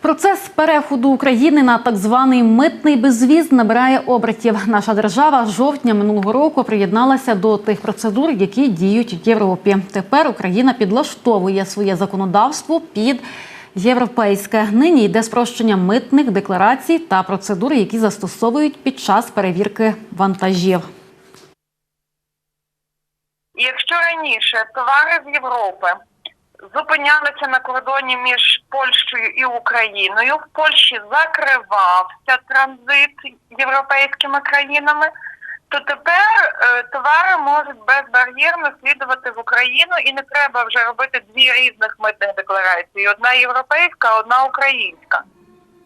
Процес переходу України на так званий митний безвіз набирає обертів. Наша держава жовтня минулого року приєдналася до тих процедур, які діють в Європі. Тепер Україна підлаштовує своє законодавство під європейське. Нині йде спрощення митних декларацій та процедур, які застосовують під час перевірки вантажів. Якщо раніше товари з Європи зупинялися на кордоні між Польщею і Україною, в Польщі закривався транзит європейськими країнами, то тепер е, товари можуть безбар'єрно слідувати в Україну і не треба вже робити дві різних митних декларації: одна європейська, одна українська.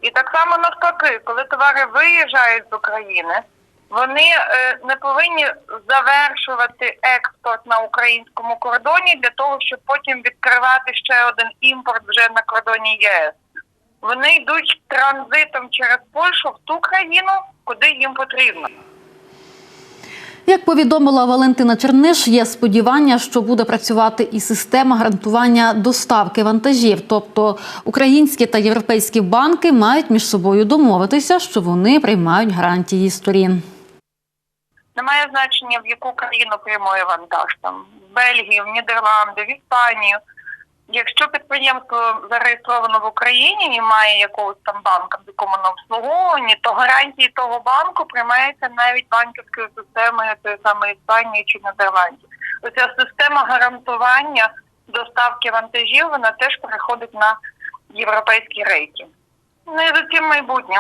І так само навпаки, коли товари виїжджають з України, вони е, не повинні завершувати експорт на українському кордоні для того, щоб потім відкривати ще один імпорт вже на кордоні ЄС. Вони йдуть транзитом через Польщу в ту країну, куди їм потрібно. Як повідомила Валентина Черниш, є сподівання, що буде працювати і система гарантування доставки вантажів. Тобто українські та європейські банки мають між собою домовитися, що вони приймають гарантії сторін. Немає значення, в яку країну прямує вантаж там в Бельгію, в Нідерланди, в Іспанію. Якщо підприємство зареєстровано в Україні і має якогось там банка, в якому на обслуговуванні, то гарантії того банку приймаються навіть банківською системою тої самої Іспанії чи Нідерландів. Оця система гарантування доставки вантажів вона теж переходить на європейські рейки. Ну і за цим майбутнє.